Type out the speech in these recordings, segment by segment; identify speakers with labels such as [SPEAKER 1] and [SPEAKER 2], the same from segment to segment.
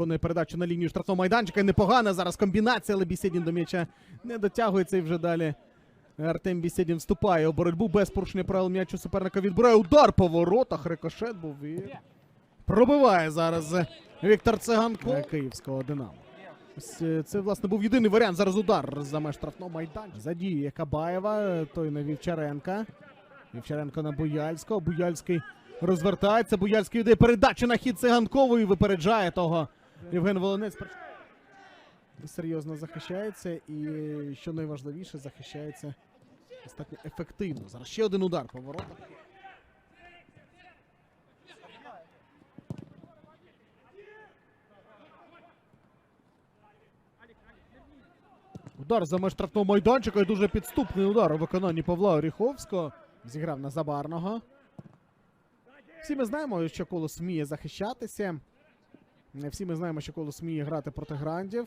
[SPEAKER 1] виконує передачу на лінію штрафного майданчика. Непогана зараз комбінація, але Бісєдін до м'яча не дотягується і вже далі. Артем Бісєдін вступає у боротьбу без порушення правил м'ячу суперника відбирає удар по воротах. Рикошет був і пробиває зараз Віктор Циганко київського Динамо. Ось е, це, власне, був єдиний варіант. Зараз удар за меж штрафного майданчика. Задіює Кабаєва, той на Вівчаренка. Вівчаренко на Буяльського. Буяльський розвертається. Буяльський йде передачу на хід циганкової. Випереджає того. Євген Волонець. Серйозно захищається і, що найважливіше, захищається достатньо ефективно. Зараз ще один удар по воротах. Удар за меж штрафного майданчика і дуже підступний удар у виконанні Павла Оріховського. Зіграв на Забарного. Всі ми знаємо, що Колос вміє захищатися. Всі ми знаємо, що Колос вміє грати проти грандів.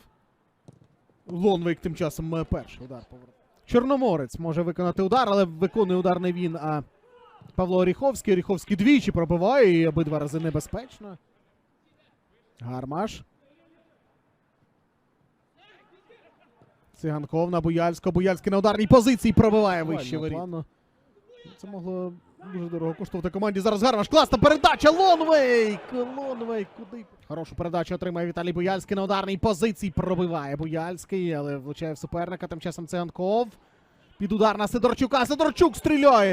[SPEAKER 1] Лонвейк тим часом перший удар поворот. Чорноморець може виконати удар, але виконує удар не він, а Павло Оріховський. Оріховський двічі пробиває і обидва рази небезпечно. Гармаш. Циганков на Буяльського. Буяльський на ударній позиції пробиває вище воріт. Це могло дуже дорого коштувати команді. Зараз Гармаш. Класна передача. Лонвейк! Лонвейк куди? Хорошу передачу отримає Віталій Буяльський на ударній позиції. Пробиває Буяльський, але влучає в суперника. Тим часом Циганков. Під удар на Сидорчука. Сидорчук стріляє.